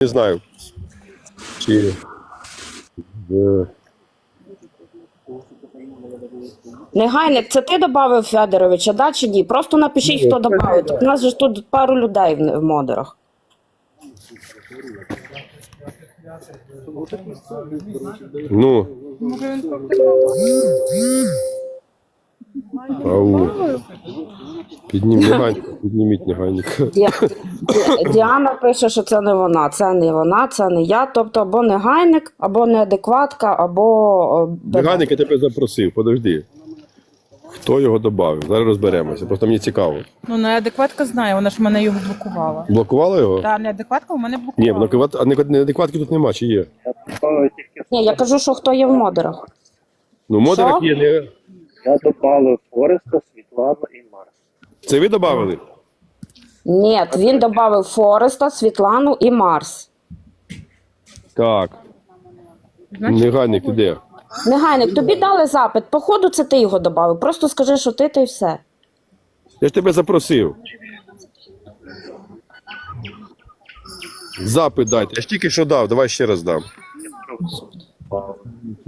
не знаю. Чи в Негайник, це ти додав Федоровича, да чи ні? Просто напишіть, Ні, хто додав. У нас же ж тут пару людей в, в модерах. ну. Ау. Підніміть. Ді- Ді- Діана пише, що це не вона, це не вона, це не я. Тобто або негайник, або неадекватка, або бебе. Негайник я тебе запросив, подожди. Хто його додав? Зараз розберемося. Просто мені цікаво. Ну, неадекватка знає, вона ж мене його блокувала. Блокувала його? Та неадекватка у мене Ні, блокувати, а не- неадекватки тут нема, чи є? Ні, я кажу, що хто є в модерах. Ну, модерах Що? є, не. Я добавив Фореста, Світлану і Марс. Це ви додали? Ні, він додав Фореста, Світлану і Марс. Так. Негайник, ти де? Негайник, тобі дали запит. Походу, це ти його додав. Просто скажи, що ти, та й все. Я ж тебе запросив. Запит дайте. Я ж тільки що дав, давай ще раз дам.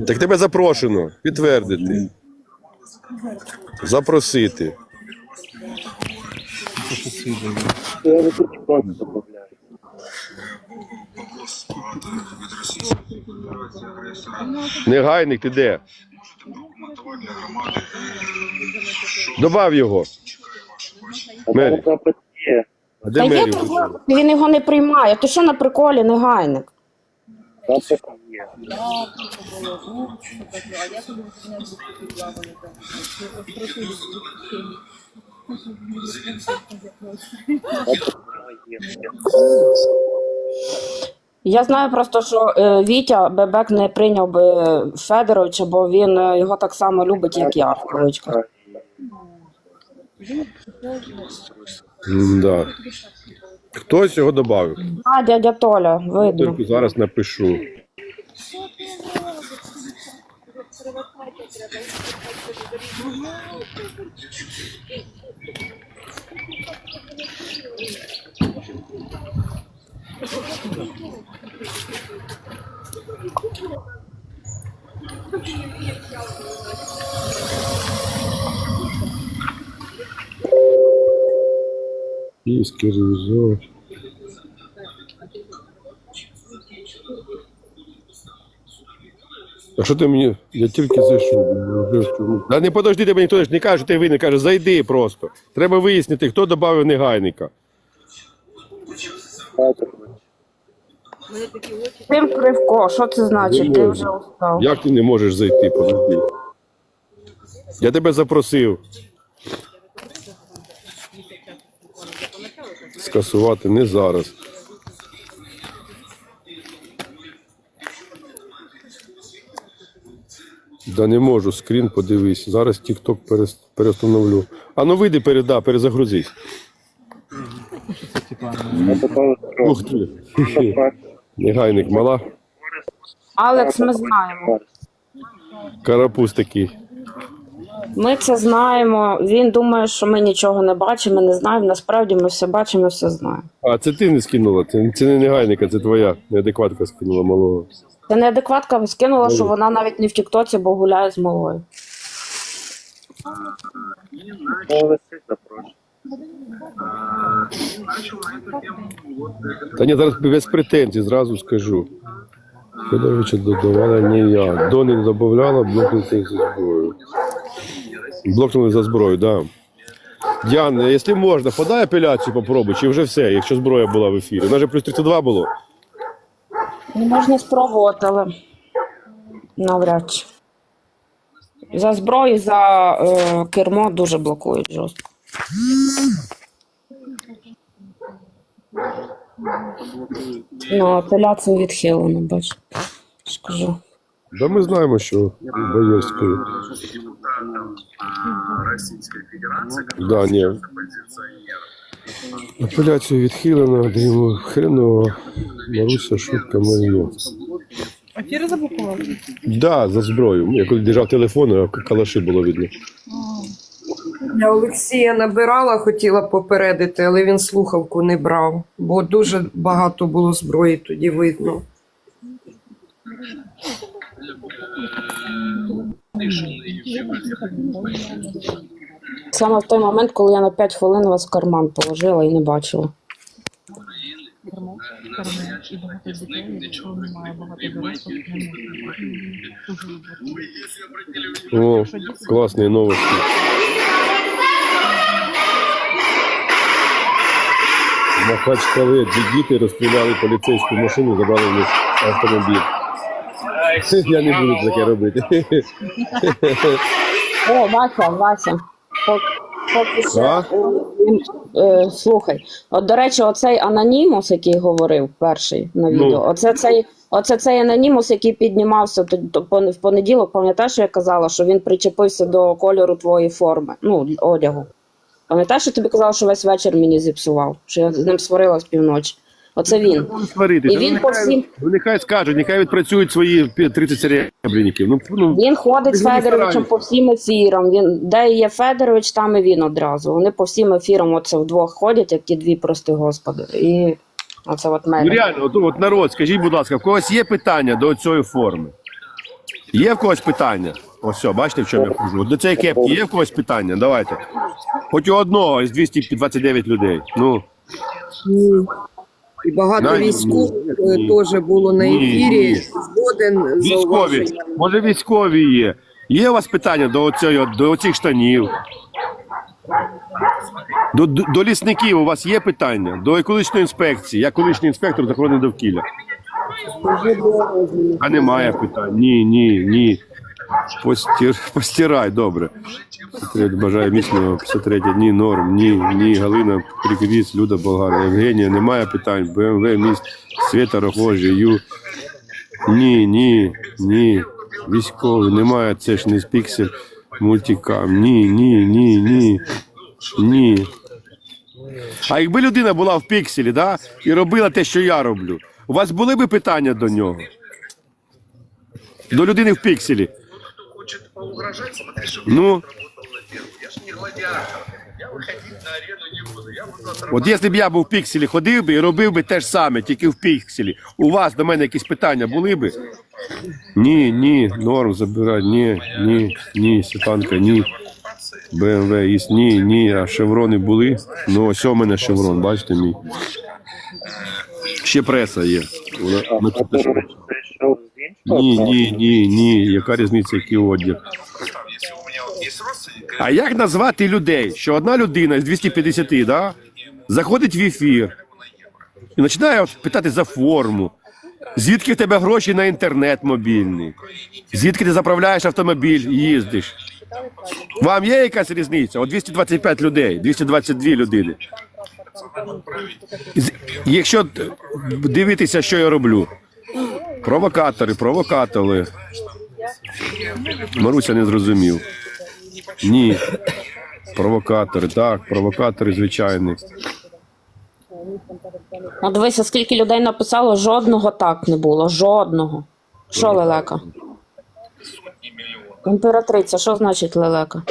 Так тебе запрошено. Підтвердити. Запросити. Негайник, ти де? Добав його. А Мері. А де Та є Мері? він його не приймає. Ти що на приколі, негайник? Запит є. Запит є. Я знаю просто, що е, Вітя Бебек не прийняв би Федоровича, бо він е, його так само любить, як я. кавичках. Да. Хтось його додав. А, дядя Толя, видно. Тільки зараз напишу. Київський ревізор. А що ти мені? Я тільки зайшов. Да не подожди, тебе ніхто ж не каже, що ти винен, каже, зайди просто. Треба вияснити, хто додав негайника. Тим Кривко, що це значить? Ти вже устав. Як ти не можеш зайти? Подожди. Я тебе запросив. Скасувати не зараз. Да не можу, скрін подивись. Зараз перес- перестановлю. А ну вийди переда, перезагрузись. Ух ти. Негайник мала. Алекс, ми знаємо. Карапуз такий. Ми це знаємо. Він думає, що ми нічого не бачимо, не знаємо. Насправді ми все бачимо, все знаємо. А це ти не скинула, це, це не негайника, це твоя неадекватка скинула малого. Це неадекватка скинула, що вона навіть не в Тіктоці, бо гуляє з малою. Та ні, зараз без претензій, зразу скажу. Федоровича додавала не я. Дони не додавала, блокнути за зброю. Блокнули за зброю. Да. Діана, якщо можна, подай апеляцію попробуй, чи вже все, якщо зброя була в ефірі. У нас же плюс 32 було. Ну, можна спробувати, але навряд чи. За зброю, за е, кермо дуже блокують жорстко. Ну, апеляцію відхилено, бач. Скажу. Да ми знаємо, що Боєвською. Российской Федерации, Да, ні. Апеляцію відхилено, даємо хреново. Маруся, шутка моя. Ефіри заблокували? Да, за зброю. Я коли держав телефон, а калаші було видно. Я Олексія набирала, хотіла попередити, але він слухавку не брав, бо дуже багато було зброї тоді видно. Саме в той момент, коли я на 5 хвилин вас в карман положила і не бачила. О, классные новости. Махачкале дві діти розстріляли поліцейську машину, забрали в них автомобіль. Я не буду таке робити. О, Вася, Вася. Поки що, е, е, слухай, от до речі, оцей анонімус, який говорив перший на Ну. відео, оце цей, оце цей анонімус, який піднімався в понеділок, пам'ятаєш, що я казала, що він причепився до кольору твоєї форми, ну, одягу. Пам'ятаєш, що тобі казала, що весь вечір мені зіпсував, що я з ним сварила з півночі. Оце він. Сваритися. І він Ну, по всім- ну, нехай скажуть, нехай відпрацюють свої 30 серебряників. Ну, ну, Він ходить з Федоровичем по всім ефірам. Він де є Федорович, там і він одразу. Вони по всім ефірам оце вдвох ходять, як ті дві прости господи. І оце от ну реально, от, от народ, скажіть, будь ласка, в когось є питання до цієї форми? Є в когось питання? Ось все, бачите, в чому я кажу? До цієї кепки є в когось питання? Давайте. Хоч у одного із 229 людей. Ну, І багато Навіть військових ні, е, ні. теж було на Ні, ефірі. ні. Згоден з військові. зауваженням. Може, військові є. Є у вас питання до, оцього, до оцих штанів? До, до, до лісників у вас є питання? До екологічної інспекції. Я колишній інспектор з охорони довкілля. А немає питань. Ні, ні, ні. Постір, постирай, добре. 53, Бажаю міцного 53 ні, норм, ні, ні, Галина Приквіс, Люда Болгар, Євгенія, немає питань. БМВ, міст, Света Рогожі, Ю. Ні, ні, ні. Військовий, немає, це ж не з піксель мультикам. Ні, ні, ні, ні. Ні. А якби людина була в пікселі, да, і робила те, що я роблю, у вас були б питання до нього? До людини в пікселі. Хочет поугрожать, смотри, что Ну, работал на первом. Я ж не гладиатор. Я выходить на арену не буду. Я буду отрабатывать. от якщо б я був в пікселі, ходив би і робив би те ж саме, тільки в пікселі. У вас до мене якісь питання були би? Ні, ні, норм забирай, ні, ні, ні, Світанка, ні. БМВ є, ні, ні, а шеврони були. Ну, ось у мене шеврон, бачите мій. Ще преса є. Вона- ми тут теж- Федорович прийшов з іншого. Ні, ні, ні, ні. Яка різниця, який одяг? А як назвати людей, що одна людина з 250, да, заходить в ефір і починає питати за форму, звідки в тебе гроші на інтернет мобільний, звідки ти заправляєш автомобіль і їздиш. Вам є якась різниця? От 225 людей, 222 людини. Якщо дивитися, що я роблю. Провокатори, провокатори. Маруся не зрозумів. Ні. Провокатори, так, провокатори звичайні. Ну дивися, скільки людей написало, жодного так не було. Жодного. Що лелека? Імператриця, що значить лелека?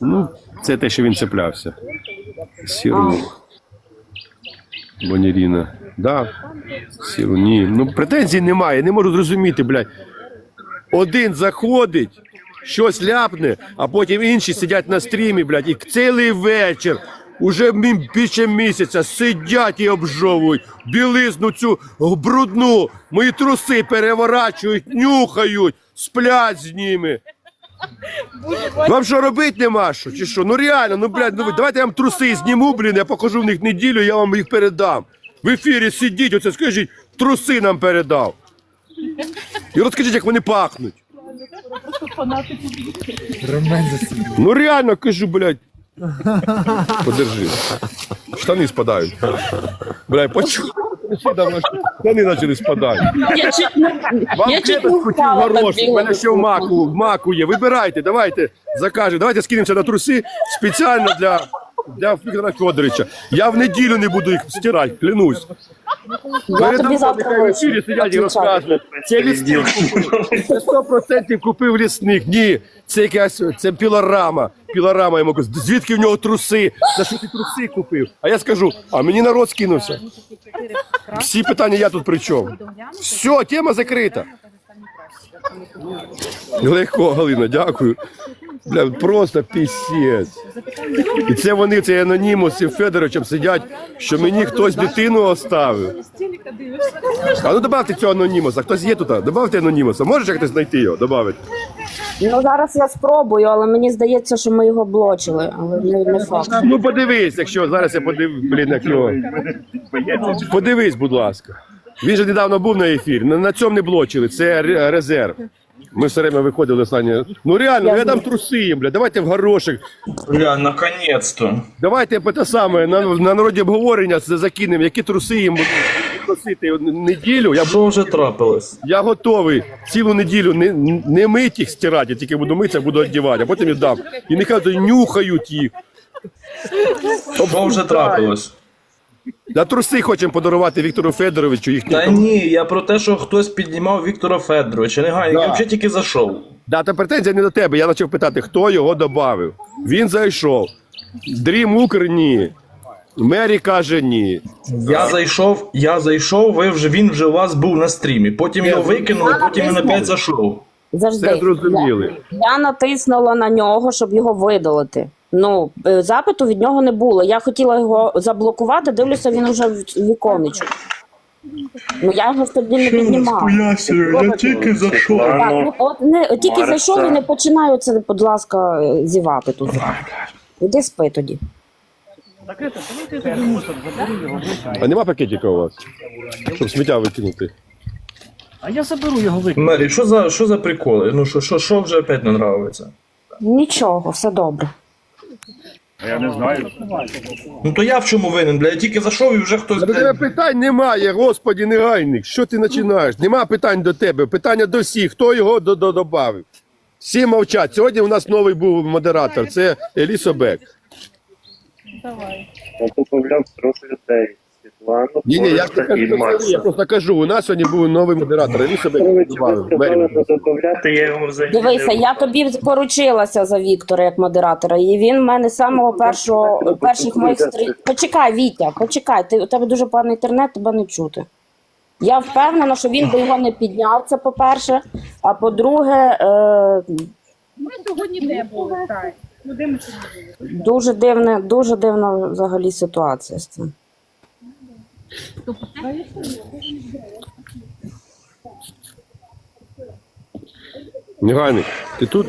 Ну, це те, що він цеплявся. Сіру. Боніріна. Да. Сіру, ні. Ну, претензій немає, не можу зрозуміти, блядь. Один заходить, щось ляпне, а потім інші сидять на стрімі, блядь, і цілий вечір. Уже більше місяця сидять і обжовують білизну цю брудну, мої труси переворачують, нюхають, сплять з ними. Вам що робити нема що? Чи що? Ну реально, ну блядь, ну давайте я вам труси зніму, блін, я покажу в них неділю, я вам їх передам. В ефірі сидіть, оце скажіть, труси нам передав. І розкажіть, як вони пахнуть. Ну реально кажу, блядь. Подержи. Штани спадають. Блядь, почув. Штани почали спадати. Я чуть Вам я чуть не хотів впала горошок, у мене ще в маку, в маку є. Вибирайте, давайте, закажемо. Давайте скинемося на труси спеціально для, для Віктора Федоровича. Я в неділю не буду їх стирати, клянусь. Я тобі завтра в ефірі сидять і розказують. Це лісник. Це 100% купив лісник. Ні, це якась це пілорама. Пілорама йому кажуть, звідки в нього труси? За що ти труси купив? А я скажу, а мені народ скинувся. Всі питання я тут при чому? Все, тема закрита. Легко, Галина, дякую. Бля, просто пісець. І це вони, це анонімус і Федоровичем сидять, що мені хтось дитину оставив. А ну добавте цього анонімуса. Хтось є тут? Добавте анонімуса. Можеш як хтось знайти його? Добавити. Ну зараз я спробую, але мені здається, що ми його блочили, але не, не факт. Ну подивись, якщо зараз я подив, блін, як його. Подивись, будь ласка. Він же недавно був на ефірі. На, на цьому не блочили. Це ре- резерв. Ми все время виходили останнє. Ну реально, ну, я дам труси їм, бля. Давайте в горошек. Бля, наконец-то. Давайте те саме на, на народі обговорення це закинемо, які труси їм будуть носити неділю. Я, Що вже трапилось? я готовий цілу неділю не, не мить їх стирати, я тільки буду митися, буду одягати, а потім віддам. І нехай нюхають їх. Що вже трапилось? На труси хочемо подарувати Віктору Федоровичу їхні. Та ні, я про те, що хтось піднімав Віктора Федоровича. Негайно, Да. я взагалі тільки зайшов. Да, та претензія не до тебе. Я почав питати, хто його додав. Він зайшов. Дрім Укр ні. Мері каже ні. Я зайшов, я зайшов, ви вже він вже у вас був на стрімі. Потім його викинули, потім він опять зайшов. Завжди. Все зрозуміли. Я, я натиснула на нього, щоб його видалити. Ну, е, запиту від нього не було. Я хотіла його заблокувати, дивлюся, він уже в віконечку. Ну я його тоді не піднімав. Я тільки зайшов. Так, ну, от не тільки зайшов і не починаю це, будь ласка, е, зівати тут. Іди спи тоді. А нема пакетика у вас? Щоб сміття викинути. А я заберу його викину. Мері, що за, що за приколи? Ну що, що, що вже опять не нравиться? Нічого, все добре. Ну то я в чому винен, бля, я тільки зайшов і вже хтось. До тебе питань немає, господі негайник. Що ти починаєш? Нема питань до тебе. Питання до всіх. Хто його до- до- додав? Всі мовчать. Сьогодні у нас новий був модератор. Це Елісо Бек. Я додавав трьох людей. Світлану, Ні, ні, я ж не це я просто кажу. У нас сьогодні був новий модератор. Я його взагалі Дивися, я тобі поручилася за Віктора як модератора, і він в мене з самого першого перших моїх стрі... Почекай, Вітя, почекай. Ти у тебе дуже поганий інтернет, тебе не чути. Я впевнена, що він би його не підняв. Це по-перше. А по-друге, е... Ми сьогодні де були, так. Ну, де ми сьогодні були? дуже дивне, дуже дивна взагалі ситуація з цим. Негайник, ти тут?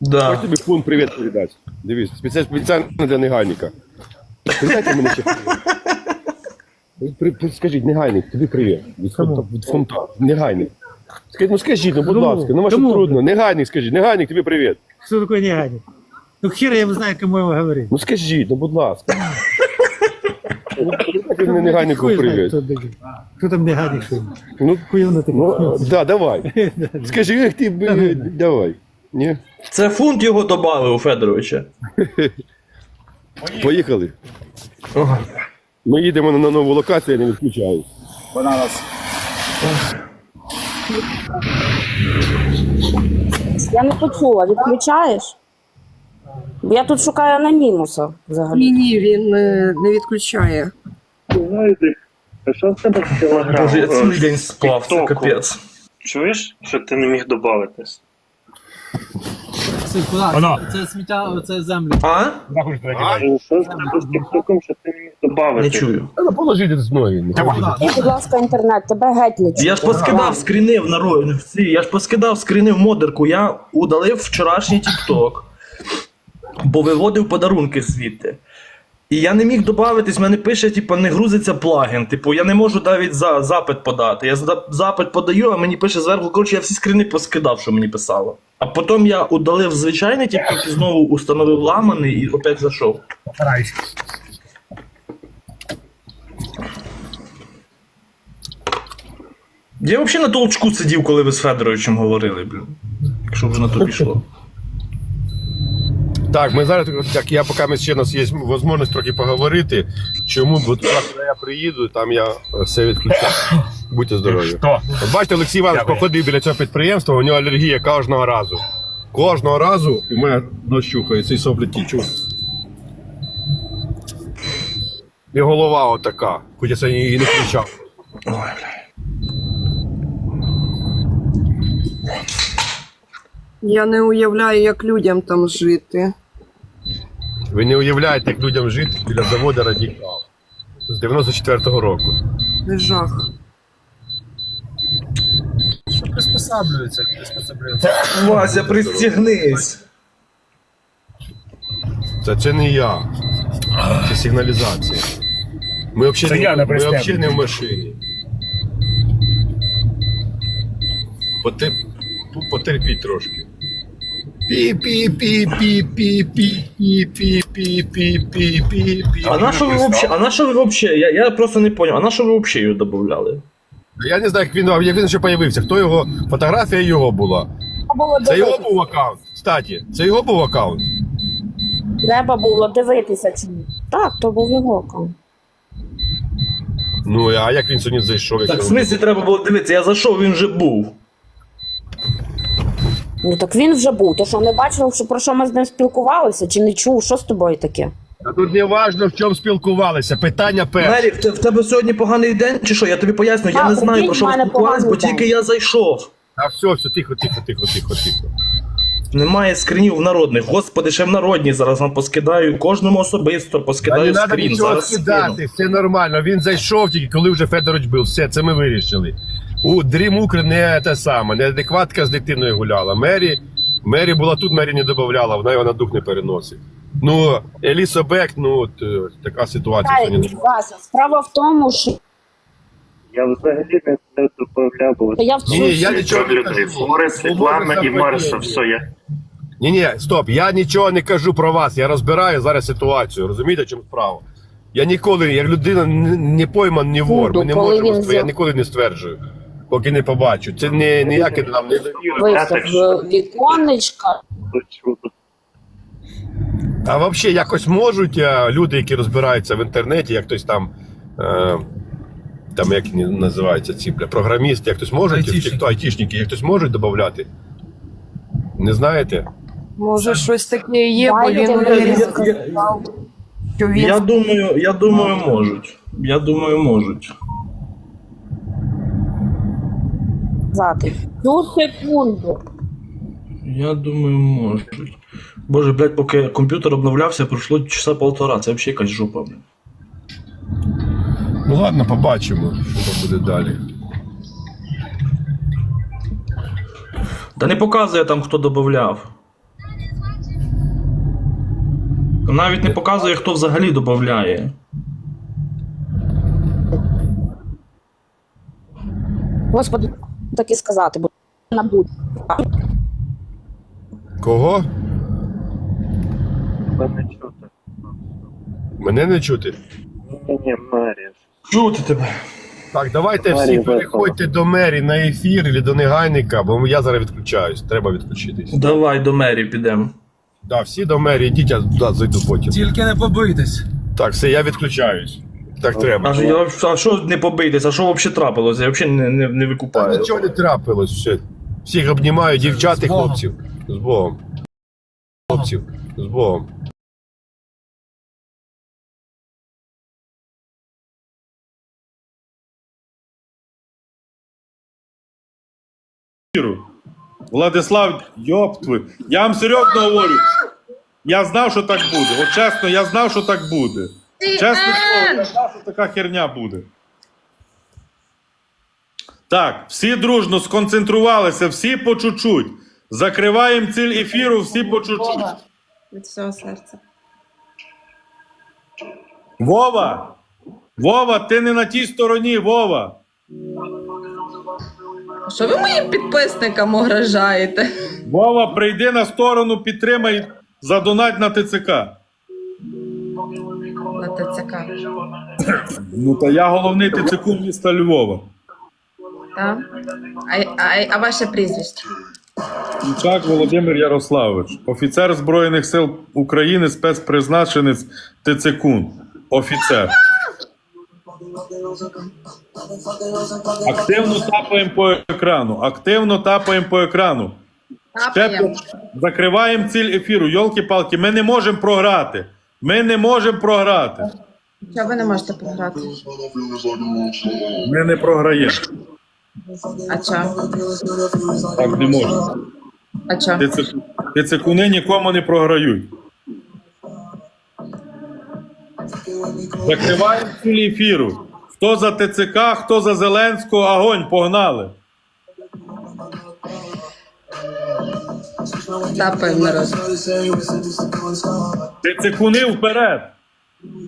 Да. Хочу тобі фон привіт передати. Дивись, спеціально, спеціально для негайника. Передайте мене ще. При- при- Скажіть, негайник, тобі привіт. Від фонта. Від фонта. Негайник. Скажіть, ну скажіть, ну будь Кому? ласка, ну ваше Кому? трудно. Негайник, скажіть, негайник, тобі привіт. Что такое негодник? Ну хер я знаю, кому его говорить. Ну скажіть, ну будь ласка. Ну, негайнику привіт. кто там ли? Ну, ну, да, давай. Скажи, як ти, б- давай. Ні? Це фунт його додали у Федоровича. Поїхали. Ми їдемо на нову локацію, я не відключаю. Я не почула, відключаєш? Я тут шукаю анонімуса взагалі. Ні, ні, він е, не відключає. а що в тебе телеграмом? Боже, я цілий день спав, це Тіктоку. капець. Чуєш, що ти не міг додатись? Це, куди? Це сміття, це землі. А? Що з тебе з тіктоком, що ти не міг додатись? Не чую. Треба положити з ноги. І, будь ласка, інтернет, тебе геть не чути. Я ж поскидав скріни в народ. в Я ж поскидав скріни в модерку. Я удалив вчорашній тікток, бо виводив подарунки звідти. І я не міг додатись, мене пише, типу, не грузиться плагін. Типу, я не можу навіть за запит подати. Я запит подаю, а мені пише зверху, коротше, я всі скріни поскидав, що мені писало. А потім я удалив звичайний і знову установив ламаний і опять зайшов. Я взагалі на толчку сидів, коли ви з Федоровичем говорили, блін. Якщо вже на то пішло. Так, ми зараз, так, я поки ми ще у нас є можливість трохи поговорити. Чому? Бо коли я приїду, там я е, все відключаю. Будьте здорові. От Бачите, Олексій Іванович походив біля цього підприємства, у нього алергія кожного разу. Кожного разу у мене дощухається і соплі тічуть. І голова отака, хоч я це і не. Ой, бля. Я не уявляю, як людям там жити. Ви не уявляєте, як людям жити біля заводу радікал з 94-го року. Не Жах. Що Приспосаблюється, приспосаблюється. Вася, пристігнись. Це, це не я. Це сигналізація. Ми взагалі я не, на ми взагалі не в машині. Потер... Потерпіть трошки. А на що ви вообще? А на що ви вообще? Я, просто не понял. А на що ви вообще її додавали? Я не знаю, як він, як він ще появився. Хто його. Фотографія його була. Було Це його був аккаунт. Кстати, це його був аккаунт. Треба було дивитися чи ні. Так, то був його аккаунт. Ну, а як він сьогодні зайшов? Так, якщо в смислі треба було дивитися, я зайшов, він вже був. Ну так він вже був. То що не бачив, що про що ми з ним спілкувалися, чи не чув, що з тобою таке? А тут не важливо, в чому спілкувалися. Питання перше. Мері, в, те- в тебе сьогодні поганий день, чи що? Я тобі поясню, я Так, не знаю, прикинь, про що в ви мене спілкувалися, бо поганий тільки день. я зайшов. А все, все, тихо, тихо, тихо, тихо, тихо. Немає скринів в народних. Господи, ще в народні зараз вам поскидаю. Кожному особисто Та не поскидаю треба скрін. нічого Зараз скидати, все нормально. Він зайшов тільки, коли вже Федорович був. Все, це ми вирішили. У Дрім Укр не те саме, неадекватка з дитиною гуляла. Мері, Мері була тут, Мері не додавала, вона його на дух не переносить. Ну, Елісо Бек, ну, от, е, така ситуація. Та, сьогодні. Вася, справа в тому, що Я взагалі не, не додавав. бо я в Ні, я нічого не кажу. Флори, Світлана і Марса, все, я Ні, ні, стоп, я нічого не кажу про вас. Я розбираю зараз ситуацію. Розумієте, чому справа? Я ніколи, як людина не, не пойман, ні вор. Ми не можемо він я ніколи не стверджую, поки не побачу. Це не ніяке нам не віконечка. А взагалі якось можуть е, люди, які розбираються в інтернеті, як хтось там. Е, там як називаються ці бля, програмісти, як хтось можуть, Айтішники. хто айтішники, як хтось можуть додати? Не знаєте? Може, щось таке є, бо він Я думаю, я думаю, можуть. Я думаю, можуть. Зати. Цю секунду. Я думаю, можуть. Боже, блядь, поки комп'ютер обновлявся, пройшло часа полтора. Це взагалі якась жопа, блядь. Ну ладно, побачимо, що там буде далі. Та не показує там, хто додавав. Навіть не показує, хто взагалі додає. Господи, так і сказати, бо на будь. Кого? Мене чути. Мене не чути. Ні, ні, Марія. Чути тебе. Так, давайте Марія всі переходьте до мері на ефір або до негайника, бо я зараз відключаюсь. Треба відключитись. Давай до мері підемо. Да, всі до мері, йдіть, я туди зайду потім. Тільки не побийтесь. Так, все, я відключаюсь. Так треба. А, я, а що не побийтесь, а що взагалі трапилося? Я взагалі не, не, не Та нічого не трапилось, все. Всіх обнімаю, дівчат і хлопців. З Богом. Хлопців. З Богом. Владислав, йоп твою. Я вам серйозно говорю. Я знав, що так буде. От чесно, я знав, що так буде. Чесне слово, така херня буде. Так, всі дружно сконцентрувалися, всі по чуть-чуть. Закриваємо ціль ефіру, всі по чуть-чуть. Від всього серця. Вова! Вова, ти не на тій стороні, Вова. Що ви моїм підписникам угрожаєте? Вова, прийди на сторону, підтримай, задонать на ТЦК. На ТЦК. Ну та я головний ТЦК міста Львова. Так? А, а, а ваше прізвище? Ключак Володимир Ярославович, офіцер Збройних сил України, спецпризначенець ТЦКУН. Офіцер. Активно тапаємо по екрану. Активно тапаємо по екрану. Ще Тапаємо. закриваємо ціль ефіру. Йолки-палки, ми не можемо програти. Ми не можемо програти. Чого ви не можете програти? Ми не програємо. А чого? Так не можна. А чого? ТЦК ТЦКуни нікому не програють. Закриваємо ціль ефіру. Хто за ТЦК, хто за Зеленського, огонь, погнали. Тапаємо народ. ТЦКуни вперед.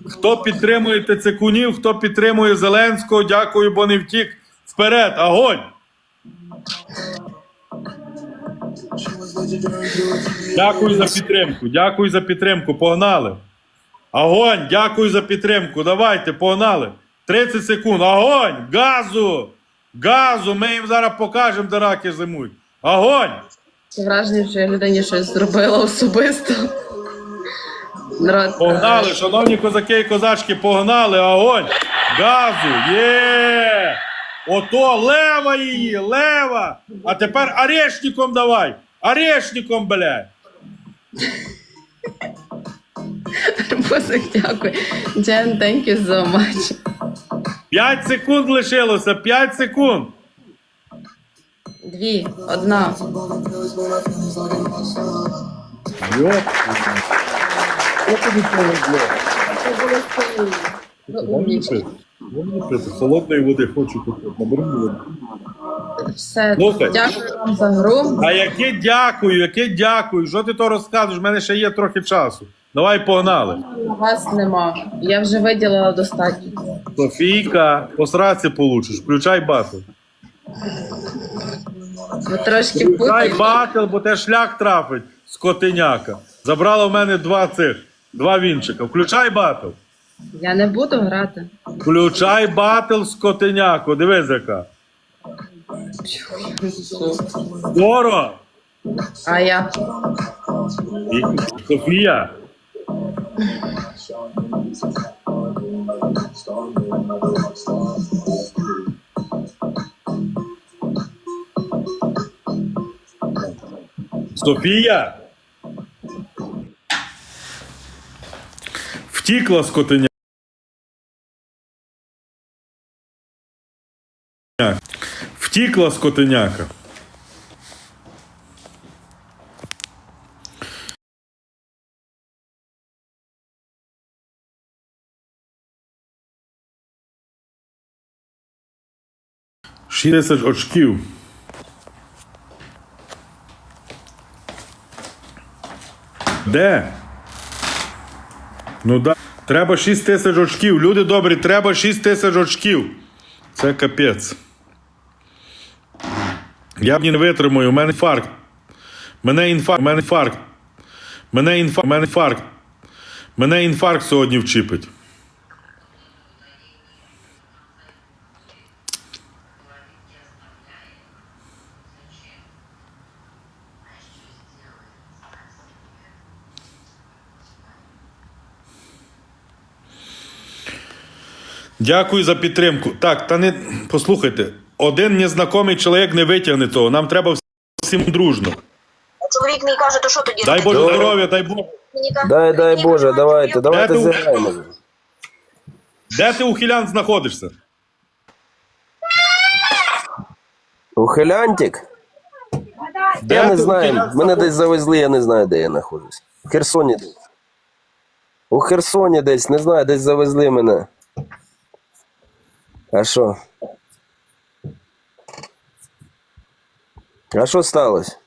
Хто підтримує ТЦКунів, хто підтримує Зеленського, дякую, бо не втік. Вперед, огонь! Дякую за підтримку. Дякую за підтримку. Погнали. Огонь! Дякую за підтримку. Давайте, погнали. 30 секунд. Огонь! Газу! Газу! Ми їм зараз покажемо, де раки зимують. Огонь! Враження, що я людині щось зробила особисто. Народ. Погнали, шановні козаки і козачки, погнали, огонь! Газу! Є! Ото лева її, лева! А тепер орешником давай! Орешником, блядь! Дякую. Джен, thank you so much. 5 секунд лишилося, 5 секунд! Дві, одна. Йоп. Холодної води хочу купити. Набери води. Все, Слухай. дякую вам за гру. А яке дякую, яке дякую. Що ти то розказуєш? У мене ще є трохи часу. Давай погнали. Вас нема. Я вже виділила достатньо. Софійка, по сраці получиш. Включай батл. Ви трошки Включай путаєте. батл, бо те шлях трафить, скотиняка. Забрала в мене два цих, два вінчика. Включай батл. Я не буду грати. Включай батл, скотиняко. Дивись, яка. Скоро. А я. І Софія. Софія. Втікла скотиня. Втікла скотиняка. Шість тисяч очків. Де? Ну да. Треба 6 тисяч очків. Люди добрі, треба 6 тисяч очків. Це капець. Я б не витримую, у мене інфаркт. Мене інфаркт, мене інфаркт. Мене інфаркт, мене інфаркт. Мене інфаркт сьогодні вчіпить. Дякую за підтримку. Так, та не послухайте, один незнайомий чоловік не витягне того. Нам треба всім дружно. Чоловік мені каже, то що тоді? Дай Боже здоров'я, дай Боже. Дай, дай Боже, давайте, давайте Де ти? зіграємо. Де ти ухилян знаходишся? Ухилянтик? Де Я не знаю. Мене десь завезли, я не знаю, де я знаходжусь. В Херсоні десь. У Херсоні десь, не знаю, десь завезли мене. А що? А що сталося?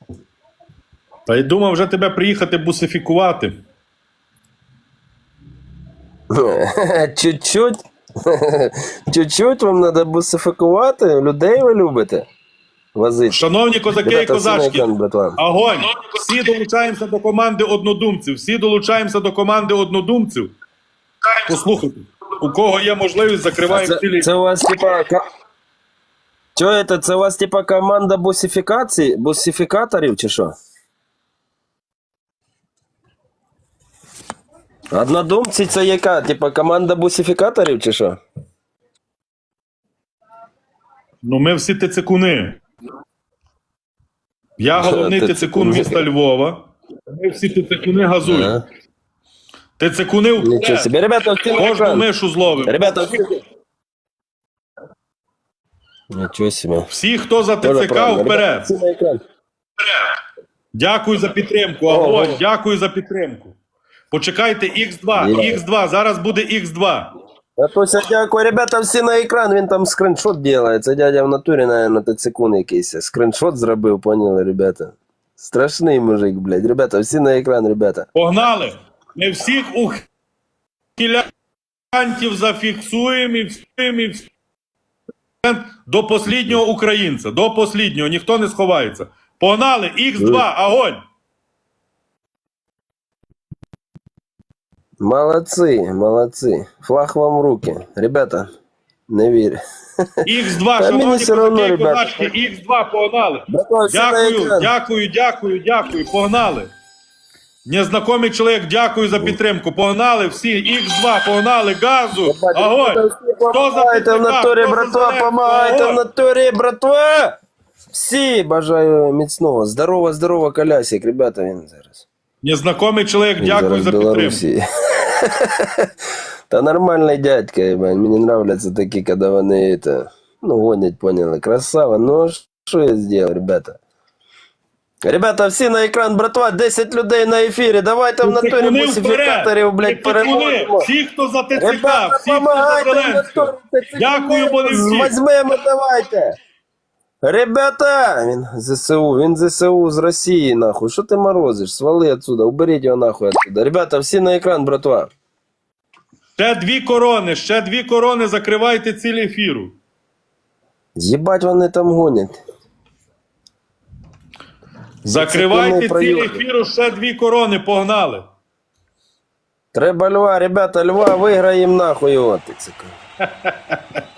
Та й думав вже тебе приїхати бусифікувати. Чуть-чуть? Чуть-чуть вам треба бусифікувати? Людей ви любите? Возити. Шановні козаки і Ребята, козачки, огонь! Всі долучаємося до команди однодумців. Всі долучаємося до команди однодумців. Послухайте, у кого є можливість, закриваємо Це, цілі. це у вас типа. Що це? Це у вас типа команда босифікації, босифікаторів чи що? Однодумці це яка? Типа команда босифікаторів чи що? Ну, ми всі тицикуни. Я головний тицикун міста Львова. Ми всі тицикуни газують. Ага. Тицикуни Нічого собі. Ребята, всі Кожну екран. мишу зловимо. Ребята, всі... Нічого собі. Всі, хто за Тоже ТЦК, правильно. Вперед. всі на екран. Дякую за підтримку. Огонь, дякую за підтримку. Почекайте, Х2, Є. Х2, зараз буде Х2. А то ся дякую, ребята, всі на екран, він там скриншот делає. Це дядя в натурі, наверное, тицикун якийсь. Скриншот зробив, поняли, ребята. Страшний мужик, блядь. Ребята, всі на екран, ребята. Погнали! Ми всіх ухилянтів зафіксуємо і всім, і всім. До посліднього українця. До посліднього. Ніхто не сховається. Погнали! Х2, огонь! Молодці, молодці. Флаг вам в руки. Ребята, не вір. Х2, шановні козаки козачки, Х2, погнали! На Дякую, екран. дякую, дякую, дякую. Погнали. Незнакомий чоловік, дякую за підтримку. Погнали всі. Х2, погнали, газу. Хто за Помагайте в ТЦК? натурі, Хто за братва, Зеленського? помагайте в Огонь. натурі, братва! Всі бажаю міцного. Здорово, здорово, колясик, ребята, він зараз. Незнакомий чоловік, Він дякую зараз за в підтримку. Білорусі. Та нормальний дядька, ебать. Мені нравляться такі, коли вони это, ну, гонять, поняли. Красава. Ну, а що я зробив, ребята? Ребята, всі на екран, братва, 10 людей на ефірі. Давайте в натурі Тицикуни бусифікаторів, блядь, переможемо. Всі, хто за ТЦК, Ребята, всі, хто за помагайте Зеленського. натурі. Дякую, бо не всі. Возьмемо, давайте. Ребята, він ЗСУ, він ЗСУ з Росії, нахуй. Що ти морозиш? Свали отсюда, уберіть його нахуй отсюда. Ребята, всі на екран, братва. Ще дві корони, ще дві корони, закривайте ціль ефіру. Єбать вони там гонять. Закривайте ціль ефіру, ще дві корони, погнали. Треба льва, ребята, льва, виграємо нахуй його.